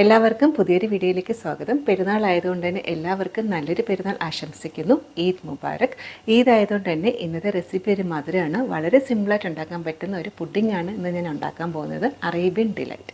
എല്ലാവർക്കും പുതിയൊരു വീഡിയോയിലേക്ക് സ്വാഗതം. പെരുന്നാൾ ആയതുകൊണ്ട് തന്നെ എല്ലാവർക്കും നല്ലൊരു പെരുന്നാൾ ആശംസിക്കുന്നു. ഈദ് മുബാറക്. ഈദ് ആയതുകൊണ്ട് തന്നെ ഇന്നത്തെ റെസിപ്പി ഒരു മധുരമാണ്. വളരെ സിമ്പിളായിട്ട് ഉണ്ടാക്കാൻ പറ്റുന്ന ഒരു പുഡിംഗ് ആണ് ഇന്ന് ഞാൻ ഉണ്ടാക്കാൻ പോകുന്നത്. Arabian delight.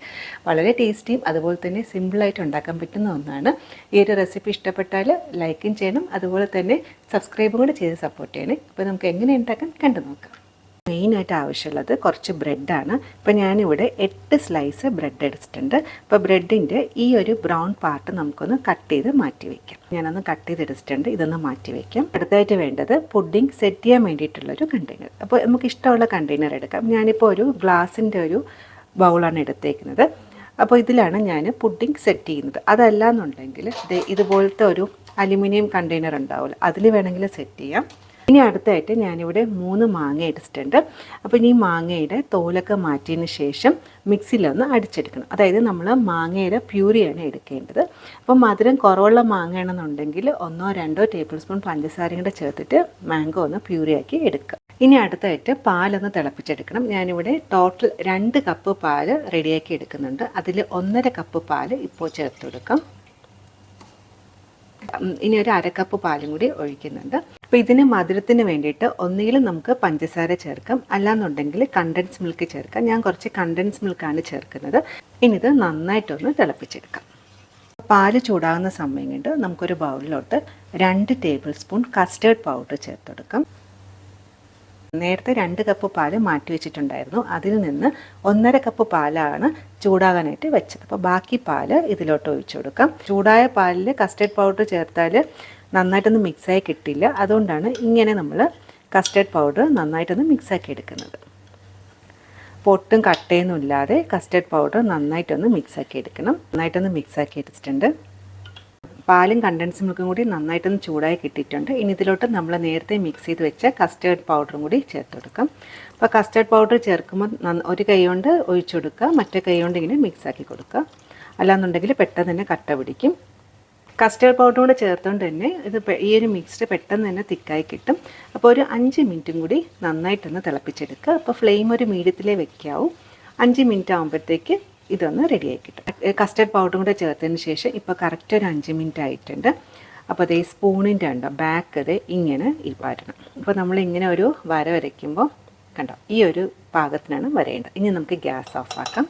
വളരെ ടേസ്റ്റിയും അതുപോലെ തന്നെ സിമ്പിളായിട്ട് ഉണ്ടാക്കാൻ പറ്റുന്ന ഒന്നാണ്. ഈ ഒരു റെസിപ്പി ഇഷ്ടപ്പെട്ടാൽ ലൈക്കും ചെയ്യണം. അതുപോലെ തന്നെ സബ്സ്ക്രൈബും കൂടെ ചെയ്ത് സപ്പോർട്ട് ചെയ്യണേ. അപ്പോൾ നമുക്ക് എങ്ങനെ ഉണ്ടാക്കാൻ കണ്ടു നോക്കാം മെയിനായിട്ട് ആവശ്യമുള്ളത് കുറച്ച് ബ്രെഡാണ്. ഇപ്പോൾ ഞാനിവിടെ എട്ട് സ്ലൈസ് ബ്രെഡ് എടുത്തിട്ടുണ്ട്. അപ്പോൾ ബ്രെഡിന്റെ ഈ ഒരു ബ്രൗൺ പാർട്ട് നമുക്കൊന്ന് കട്ട് ചെയ്ത് മാറ്റി വയ്ക്കാം ഞാനൊന്ന് കട്ട് ചെയ്ത് എടുത്തിട്ടുണ്ട് ഇതൊന്ന് മാറ്റി വയ്ക്കാം അടുത്തായിട്ട് വേണ്ടത് പുഡിംഗ് സെറ്റ് ചെയ്യാൻ വേണ്ടിയിട്ടുള്ളൊരു കണ്ടെയ്നർ. അപ്പോൾ നമുക്ക് ഇഷ്ടമുള്ള കണ്ടെയ്നർ എടുക്കാം. ഞാനിപ്പോൾ ഒരു ഗ്ലാസിന്റെ ഒരു ബൗളാണ് എടുത്തേക്കുന്നത്. അപ്പോൾ ഇതിലാണ് ഞാൻ പുഡിംഗ് സെറ്റ് ചെയ്യുന്നത്. അതല്ല എന്നുണ്ടെങ്കിൽ ഇതുപോലത്തെ ഒരു അലുമിനിയം കണ്ടെയ്നർ ഉണ്ടാവില്ല അതിൽ വേണമെങ്കിൽ സെറ്റ് ചെയ്യാം. ഇനി അടുത്തായിട്ട് ഞാനിവിടെ മൂന്ന് മാങ്ങ ഇടിച്ചിട്ടുണ്ട് അപ്പോൾ ഇനി മാങ്ങയുടെ തോലൊക്കെ മാറ്റിയതിന് ശേഷം മിക്സിയിലൊന്ന് അടിച്ചെടുക്കണം. അതായത് നമ്മൾ മാങ്ങയുടെ പ്യൂരിയാണ് എടുക്കേണ്ടത്. അപ്പോൾ മധുരം കുറവുള്ള മാങ്ങയാണെന്നുണ്ടെങ്കിൽ ഒന്നോ രണ്ടോ ടേബിൾ സ്പൂൺ പഞ്ചസാരയും കൂടെ ചേർത്തിട്ട് മാംഗോ ഒന്ന് പ്യൂരിയാക്കി എടുക്കുക. ഇനി അടുത്തായിട്ട് പാലൊന്ന് തിളപ്പിച്ചെടുക്കണം. ഞാനിവിടെ ടോട്ടൽ രണ്ട് കപ്പ് പാൽ റെഡിയാക്കി എടുക്കുന്നുണ്ട്. അതിൽ ഒന്നര കപ്പ് പാൽ ഇപ്പോൾ ചേർത്ത് കൊടുക്കാം ഇനി ഒരു അരക്കപ്പ് പാലും കൂടി ഒഴിക്കുന്നുണ്ട്. അപ്പോൾ ഇതിന് മധുരത്തിന് വേണ്ടിയിട്ട് ഒന്നുകിൽ നമുക്ക് പഞ്ചസാര ചേർക്കാം. അല്ലാന്നുണ്ടെങ്കിൽ കണ്ടൻസ് മിൽക്ക് ചേർക്കാം. ഞാൻ കുറച്ച് കണ്ടൻസ് മിൽക്കാണ് ചേർക്കുന്നത്. ഇനി ഇത് നന്നായിട്ടൊന്ന് തിളപ്പിച്ചെടുക്കാം. പാൽ ചൂടാകുന്ന സമയം കൊണ്ട് നമുക്കൊരു ബൗളിലോട്ട് രണ്ട് ടേബിൾ സ്പൂൺ കസ്റ്റേർഡ് പൗഡർ ചേർത്തെടുക്കാം. നേരത്തെ രണ്ട് കപ്പ് പാൽ മാറ്റി വെച്ചിട്ടുണ്ടായിരുന്നു. അതിൽ നിന്ന് ഒന്നര കപ്പ് പാലാണ് ചൂടാകാനായിട്ട് വെച്ചത്. അപ്പോൾ ബാക്കി പാൽ ഇതിലോട്ട് ഒഴിച്ചു കൊടുക്കാം. ചൂടായ പാലിൽ കസ്റ്റർഡ് പൗഡർ ചേർത്താൽ നന്നായിട്ടൊന്ന് മിക്സായി കിട്ടില്ല. അതുകൊണ്ടാണ് ഇങ്ങനെ നമ്മൾ കസ്റ്റർഡ് പൗഡർ നന്നായിട്ടൊന്ന് മിക്സാക്കി എടുക്കുന്നത്. പൊട്ടും കട്ടയൊന്നും ഇല്ലാതെ കസ്റ്റർഡ് പൗഡർ നന്നായിട്ടൊന്ന് മിക്സാക്കി എടുക്കണം. നന്നായിട്ടൊന്ന് മിക്സാക്കി എടുത്തിട്ടുണ്ട്. പാലും കണ്ടൻസ് മിൽക്കും കൂടി നന്നായിട്ടൊന്ന് ചൂടായി കിട്ടിയിട്ടുണ്ട്. ഇനി ഇതിലോട്ട് നമ്മൾ നേരത്തെ മിക്സ് ചെയ്ത് വെച്ച കസ്റ്റേർഡ് പൗഡറും കൂടി ചേർത്ത് കൊടുക്കാം. അപ്പോൾ കസ്റ്റേർഡ് പൗഡർ ചേർക്കുമ്പോൾ ഒരു കൈ കൊണ്ട് ഒഴിച്ചു കൊടുക്കുക മറ്റേ കൈ കൊണ്ട് ഇങ്ങനെ മിക്സ് ആക്കി കൊടുക്കുക. അല്ലാന്നുണ്ടെങ്കിൽ പെട്ടെന്ന് തന്നെ കട്ട പിടിക്കും. കസ്റ്റേർഡ് പൗഡർ കൂടെ ചേർത്തുകൊണ്ട് തന്നെ ഇത് ഈ ഒരു മിക്സ്ഡ് പെട്ടെന്ന് തന്നെ തിക്കായി കിട്ടും. അപ്പോൾ ഒരു അഞ്ച് മിനിറ്റും കൂടി നന്നായിട്ടൊന്ന് തിളപ്പിച്ചെടുക്കുക. അപ്പോൾ ഫ്ലെയിം ഒരു മീഡിയത്തിലേ വെക്കാവും. അഞ്ച് മിനിറ്റ് ആകുമ്പോഴത്തേക്ക് ഇതൊന്ന് റെഡിയായി കിട്ടും. കസ്റ്റർഡ് പൗഡറും കൂടെ ചേർത്തതിന് ശേഷം ഇപ്പോൾ കറക്റ്റ് ഒരു അഞ്ച് മിനിറ്റ് ആയിട്ടുണ്ട്. അപ്പോൾ അതേ സ്പൂണിന്റെ ഉണ്ടോ ബാക്ക് അത് ഇങ്ങനെ വരണം. അപ്പോൾ നമ്മൾ ഇങ്ങനെ ഒരു വര വരയ്ക്കുമ്പോൾ കണ്ടോ ഈ ഒരു പാകത്തിനാണ് വരേണ്ടത്. ഇനി നമുക്ക് ഗ്യാസ് ഓഫ് ആക്കാം.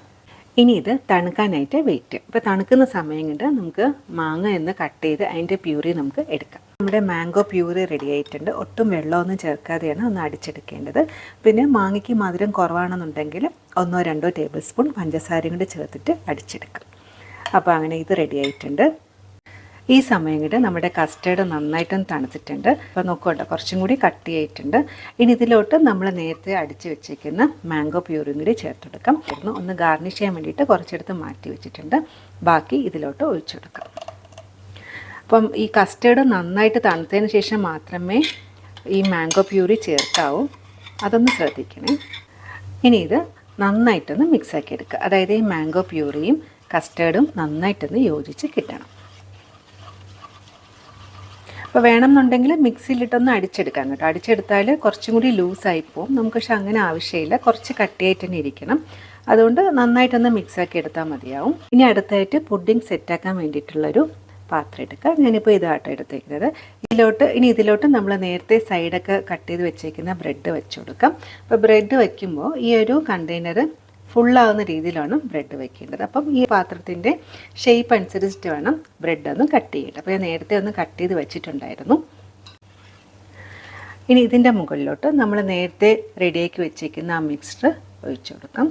ഇനി ഇത് തണുക്കാനായിട്ട് വെയിറ്റ് ഇപ്പോൾ തണുക്കുന്ന സമയം കൊണ്ട് നമുക്ക് മാങ്ങ എന്ന് കട്ട് ചെയ്ത് അതിന്റെ പ്യൂറി നമുക്ക് എടുക്കാം. നമ്മുടെ മാംഗോ പ്യൂറി റെഡി ആയിട്ടുണ്ട്. ഒട്ടും വെള്ളമൊന്നും ചേർക്കാതെയാണ് ഒന്ന് അടിച്ചെടുക്കേണ്ടത്. പിന്നെ മാങ്ങയ്ക്ക് മധുരം കുറവാണെന്നുണ്ടെങ്കിൽ ഒന്നോ രണ്ടോ ടേബിൾ സ്പൂൺ പഞ്ചസാരയും കൂടി ചേർത്തിട്ട് അടിച്ചെടുക്കാം. അപ്പോൾ അങ്ങനെ ഇത് റെഡി ആയിട്ടുണ്ട്. ഈ സമയം കൊണ്ട് നമ്മുടെ കസ്റ്റേർഡ് നന്നായിട്ടും തണുത്തിട്ടുണ്ട്. അപ്പോൾ നോക്കോട്ടെ കുറച്ചും കൂടി കട്ട് ചെയ്തിട്ടുണ്ട് ഇനി ഇതിലോട്ട് നമ്മൾ നേരത്തെ അടിച്ച് വെച്ചേക്കുന്ന മാംഗോ പ്യൂറും കൂടി ചേർത്തെടുക്കാം. ഒന്ന് ഗാർണിഷ് ചെയ്യാൻ വേണ്ടിയിട്ട് കുറച്ചെടുത്ത് മാറ്റി വെച്ചിട്ടുണ്ട്. ബാക്കി ഇതിലോട്ട് ഒഴിച്ചെടുക്കാം. അപ്പം ഈ കസ്റ്റേർഡ് നന്നായിട്ട് തണുത്തതിന് ശേഷം മാത്രമേ ഈ മാംഗോ പ്യൂരി ചേർക്കാവൂ. അതൊന്ന് ശ്രദ്ധിക്കണേ. ഇനി ഇത് നന്നായിട്ടൊന്ന് മിക്സാക്കി എടുക്കുക. അതായത് ഈ മാംഗോ പ്യൂറിയും കസ്റ്റേർഡും നന്നായിട്ടൊന്ന് യോജിച്ച് കിട്ടണം. അപ്പോൾ വേണമെന്നുണ്ടെങ്കിൽ മിക്സിയിലിട്ടൊന്ന് അടിച്ചെടുക്കാം കേട്ടോ. അടിച്ചെടുത്താൽ കുറച്ചും കൂടി ലൂസായി പോവും. നമുക്ക് പക്ഷെ അങ്ങനെ ആവശ്യമില്ല. കുറച്ച് കട്ടിയായിട്ട് തന്നെ ഇരിക്കണം. അതുകൊണ്ട് നന്നായിട്ടൊന്ന് മിക്സാക്കി എടുത്താൽ മതിയാവും. ഇനി അടുത്തായിട്ട് പുഡിംഗ് സെറ്റാക്കാൻ വേണ്ടിയിട്ടുള്ളൊരു പാത്രം എടുക്കുക. ഞാനിപ്പോൾ ഇതാട്ടോ എടുത്തേക്കുന്നത്. ഇതിലോട്ട് ഇനി ഇതിലോട്ട് നമ്മൾ നേരത്തെ സൈഡൊക്കെ കട്ട് ചെയ്ത് വെച്ചേക്കുന്ന ബ്രെഡ് വെച്ച് കൊടുക്കാം. അപ്പോൾ ബ്രെഡ് വയ്ക്കുമ്പോൾ ഈ ഒരു കണ്ടെയ്നർ ഫുള്ളാവുന്ന രീതിയിലാണ് ബ്രെഡ് വെക്കേണ്ടത്. അപ്പം ഈ പാത്രത്തിന്റെ ഷേപ്പ് അനുസരിച്ചിട്ട് വേണം ബ്രെഡ് ഒന്ന് കട്ട് ചെയ്യേണ്ടത്. അപ്പോൾ ഞാൻ നേരത്തെ ഒന്ന് കട്ട് ചെയ്ത് വെച്ചിട്ടുണ്ടായിരുന്നു. ഇനി ഇതിന്റെ മുകളിലോട്ട് നമ്മൾ നേരത്തെ റെഡിയാക്കി വെച്ചേക്കുന്ന ആ മിക്സ്ചർ ഒഴിച്ചു കൊടുക്കാം.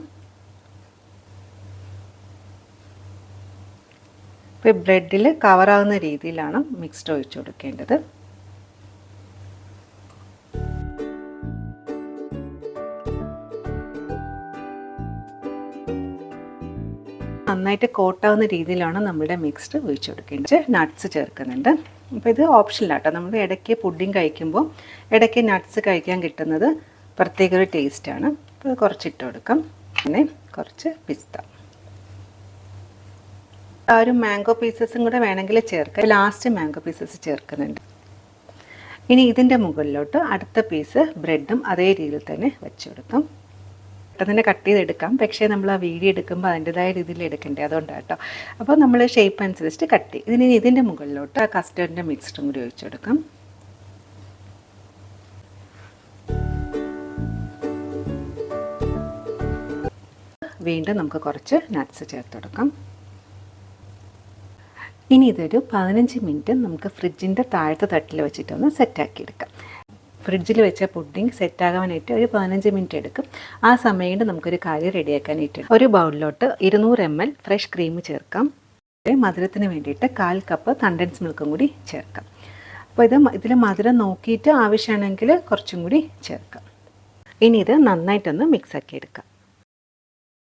ഇപ്പോൾ ബ്രെഡിൽ കവറാകുന്ന രീതിയിലാണ് മിക്സ്ഡ് ഒഴിച്ചു കൊടുക്കേണ്ടത്. നന്നായിട്ട് കോട്ടാവുന്ന രീതിയിലാണ് നമ്മുടെ മിക്സ്ഡ് ഒഴിച്ചു കൊടുക്കേണ്ടത്. നട്ട്സ് ചേർക്കുന്നുണ്ട്. അപ്പോൾ ഇത് ഓപ്ഷനിലാട്ടോ നമ്മൾ ഇടയ്ക്ക് പുഡിങ് കഴിക്കുമ്പോൾ ഇടയ്ക്ക് നട്ട്സ് കഴിക്കാൻ കിട്ടുന്നത് പ്രത്യേക ഒരു ടേസ്റ്റാണ് അപ്പോൾ കുറച്ചിട്ട് കൊടുക്കാം. പിന്നെ കുറച്ച് പിസ്ത ആ ഒരു മാംഗോ പീസസും കൂടെ വേണമെങ്കിൽ ചേർക്കാം. ലാസ്റ്റ് മാംഗോ പീസസ് ചേർക്കുന്നുണ്ട്. ഇനി ഇതിന്റെ മുകളിലോട്ട് അടുത്ത പീസ് ബ്രെഡും അതേ രീതിയിൽ തന്നെ വെച്ച് കൊടുക്കും. പെട്ടെന്ന് തന്നെ കട്ട് ചെയ്തെടുക്കാം പക്ഷേ നമ്മൾ ആ വീഡിയോ എടുക്കുമ്പോൾ അതിന്റെതായ രീതിയിൽ എടുക്കണ്ടേ? അതുകൊണ്ടാണ് കേട്ടോ അപ്പോൾ നമ്മൾ ഷേപ്പ് അനുസരിച്ച് കട്ട് ചെയ്യും. ഇതിന് ഇതിന്റെ മുകളിലോട്ട് ആ കസ്റ്റർഡിന്റെ മിക്സ്ഡും കൂടി ഒഴിച്ചു വീണ്ടും നമുക്ക് കുറച്ച് നട്ട്സ് ചേർത്ത് കൊടുക്കാം. ഇനി ഇതൊരു പതിനഞ്ച് മിനിറ്റ് നമുക്ക് ഫ്രിഡ്ജിന്റെ താഴത്തെ തട്ടിൽ വെച്ചിട്ടൊന്ന് സെറ്റാക്കി എടുക്കാം ഫ്രിഡ്ജിൽ വെച്ച പുഡിംഗ് സെറ്റാകാനായിട്ട് ഒരു പതിനഞ്ച് മിനിറ്റ് എടുക്കും. ആ സമയം നമുക്കൊരു കാര്യം റെഡിയാക്കാനായിട്ട് ഒരു ബൗളിലോട്ട് ഇരുന്നൂറ് എം എൽ ഫ്രഷ് ക്രീം ചേർക്കാം. മധുരത്തിന് വേണ്ടിയിട്ട് കാൽ കപ്പ് കണ്ടൻസ് മിൽക്കും കൂടി ചേർക്കാം. അപ്പോൾ ഇത് ഇതിൽ മധുരം നോക്കിയിട്ട് ആവശ്യമാണെങ്കിൽ കുറച്ചും കൂടി ചേർക്കാം. ഇനി ഇത് നന്നായിട്ടൊന്ന് മിക്സാക്കി എടുക്കാം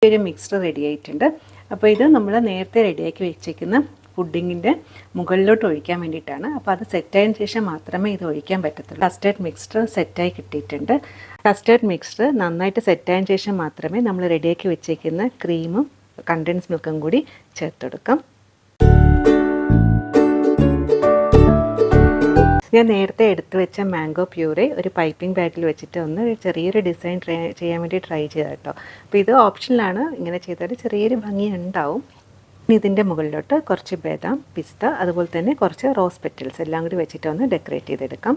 ഒരു മിക്സ്ഡ് റെഡി ആയിട്ടുണ്ട് അപ്പോൾ ഇത് നമ്മൾ നേരത്തെ റെഡിയാക്കി വെച്ചേക്കുന്ന പുഡിങ്ങിന്റെ മുകളിലോട്ട് ഒഴിക്കാൻ വേണ്ടിയിട്ടാണ്. അപ്പോൾ അത് സെറ്റായതിനു ശേഷം മാത്രമേ ഇത് ഒഴിക്കാൻ പറ്റത്തുള്ളൂ. കസ്റ്റേർഡ് മിക്സ്ഡ് സെറ്റായി കിട്ടിയിട്ടുണ്ട്. കസ്റ്റേർഡ് മിക്സ്ചർ നന്നായിട്ട് സെറ്റായതിനു ശേഷം മാത്രമേ നമ്മൾ റെഡിയാക്കി വെച്ചേക്കുന്ന ക്രീമും കണ്ടൻസ് മിൽക്കും കൂടി ചേർത്തെടുക്കാം ഞാൻ നേരത്തെ എടുത്തു വെച്ച മാംഗോ പ്യൂറി ഒരു പൈപ്പിംഗ് ബാഗിൽ വെച്ചിട്ട് ഒന്ന് ചെറിയൊരു ഡിസൈൻ ചെയ്യാൻ വേണ്ടി ട്രൈ ചെയ്ത കേട്ടോ. അപ്പോൾ ഇത് ഓപ്ഷനിലാണ് ഇങ്ങനെ ചെയ്താൽ ചെറിയൊരു ഭംഗി ഉണ്ടാവും ഇനി ഇതിന്റെ മുകളിലോട്ട് കുറച്ച് ബദാം പിസ്ത അതുപോലെ തന്നെ കുറച്ച് റോസ് പെറ്റൽസ് എല്ലാം കൂടി വെച്ചിട്ട് ഒന്ന് ഡെക്കറേറ്റ് ചെയ്തെടുക്കാം.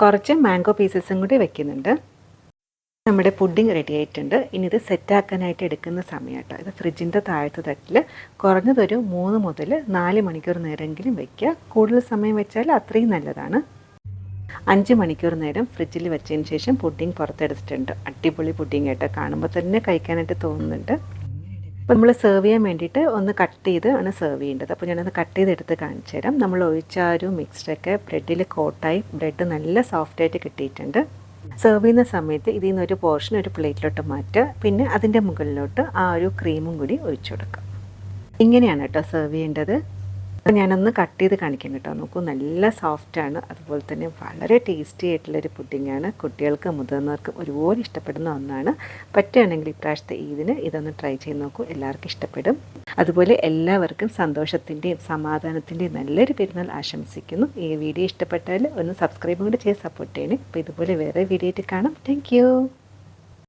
കുറച്ച് മാംഗോ പീസസും കൂടി വെക്കുന്നുണ്ട്. നമ്മുടെ പുഡിംഗ് റെഡി ആയിട്ടുണ്ട്. ഇനി ഇത് സെറ്റാക്കാനായിട്ട് എടുക്കുന്ന സമയമാട്ടോ ഇത് ഫ്രിഡ്ജിന്റെ താഴത്തെ തട്ടിൽ കുറഞ്ഞതൊരു മൂന്ന് മുതൽ നാല് മണിക്കൂർ നേരമെങ്കിലും വെക്കുക. കൂടുതൽ സമയം വെച്ചാൽ അത്രയും നല്ലതാണ്. അഞ്ച് മണിക്കൂർ നേരം ഫ്രിഡ്ജിൽ വെച്ചതിന് ശേഷം പുഡിംഗ് പുറത്തെടുത്തിട്ടുണ്ട്. അടിപൊളി പുഡിംഗ് ആയിട്ട് കാണുമ്പോൾ തന്നെ കഴിക്കാനായിട്ട് തോന്നുന്നുണ്ട്. അപ്പോൾ നമ്മൾ സെർവ് ചെയ്യാൻ വേണ്ടിയിട്ട് ഒന്ന് കട്ട് ചെയ്ത് ആണ് സെർവ് ചെയ്യേണ്ടത്. അപ്പോൾ ഞാനത് കട്ട് ചെയ്തെടുത്ത് കാണിച്ചു തരാം. നമ്മൾ ഒഴിച്ച ആ ഒരു മിക്സ്ഡൊക്കെ ബ്രെഡിൽ കോട്ടായി ബ്രെഡ് നല്ല സോഫ്റ്റായിട്ട് കിട്ടിയിട്ടുണ്ട്. സെർവ് ചെയ്യുന്ന സമയത്ത് ഇതിൽ നിന്ന് ഒരു പോർഷൻ ഒരു പ്ലേറ്റിലോട്ട് മാറ്റുക. പിന്നെ അതിന്റെ മുകളിലോട്ട് ആ ഒരു ക്രീമും കൂടി ഒഴിച്ചു കൊടുക്കുക. ഇങ്ങനെയാണ് കേട്ടോ സെർവ് ചെയ്യേണ്ടത്. അപ്പോൾ ഞാനൊന്ന് കട്ട് ചെയ്ത് കാണിക്കാം കേട്ടോ. നോക്കൂ നല്ല സോഫ്റ്റാണ് അതുപോലെ തന്നെ വളരെ ടേസ്റ്റി ആയിട്ടുള്ളൊരു പുഡിങ്ങാണ് കുട്ടികൾക്ക് മുതിർന്നവർക്കും ഒരുപോലെ ഇഷ്ടപ്പെടുന്ന ഒന്നാണ്. പറ്റുകയാണെങ്കിൽ ഇപ്രാവശ്യത്തെ ഈദിന് ഇതൊന്ന് ട്രൈ ചെയ്ത് നോക്കൂ. എല്ലാവർക്കും ഇഷ്ടപ്പെടും. അതുപോലെ എല്ലാവർക്കും സന്തോഷത്തിന്റെയും സമാധാനത്തിന്റെയും നല്ലൊരു പെരുന്നാൾ ആശംസിക്കുന്നു. ഈ വീഡിയോ ഇഷ്ടപ്പെട്ടാൽ ഒന്ന് സബ്സ്ക്രൈബും കൂടി ചെയ്ത് സപ്പോർട്ട് ചെയ്യണേ. അപ്പോൾ ഇതുപോലെ വേറെ വീഡിയോ ആയിട്ട് കാണാം. താങ്ക്